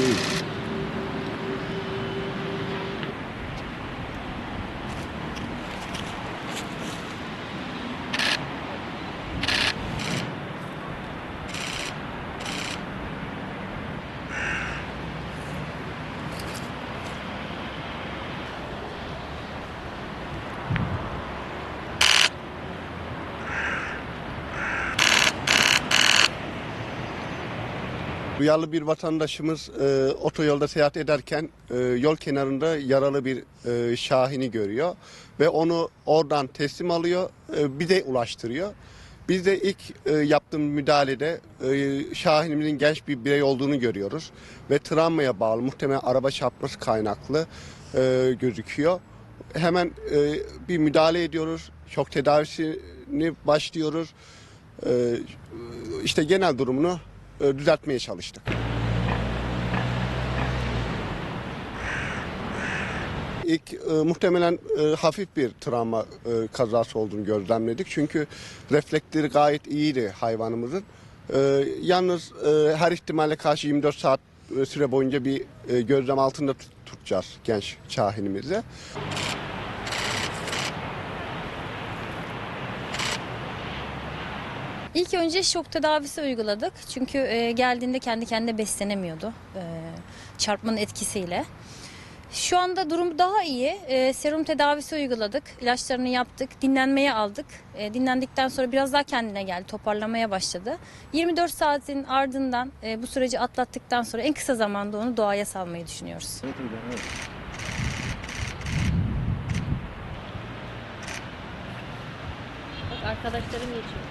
Peace. Duyarlı bir vatandaşımız e, otoyolda seyahat ederken e, yol kenarında yaralı bir e, şahini görüyor ve onu oradan teslim alıyor, e, bize ulaştırıyor. Biz de ilk e, yaptığım müdahalede e, Şahinimizin genç bir birey olduğunu görüyoruz ve travmaya bağlı muhtemelen araba çarpması kaynaklı e, gözüküyor. Hemen e, bir müdahale ediyoruz, şok tedavisini başlıyoruz. E, işte genel durumunu düzeltmeye çalıştık. İlk e, muhtemelen e, hafif bir travma e, kazası olduğunu gözlemledik. Çünkü refleksleri gayet iyiydi hayvanımızın. E, yalnız e, her ihtimale karşı 24 saat e, süre boyunca bir e, gözlem altında tut- tutacağız genç şahinimizi. İlk önce şok tedavisi uyguladık. Çünkü e, geldiğinde kendi kendine beslenemiyordu e, çarpmanın etkisiyle. Şu anda durum daha iyi. E, serum tedavisi uyguladık. ilaçlarını yaptık. Dinlenmeye aldık. E, dinlendikten sonra biraz daha kendine geldi. Toparlamaya başladı. 24 saatin ardından e, bu süreci atlattıktan sonra en kısa zamanda onu doğaya salmayı düşünüyoruz. Bak arkadaşlarım geçiyor.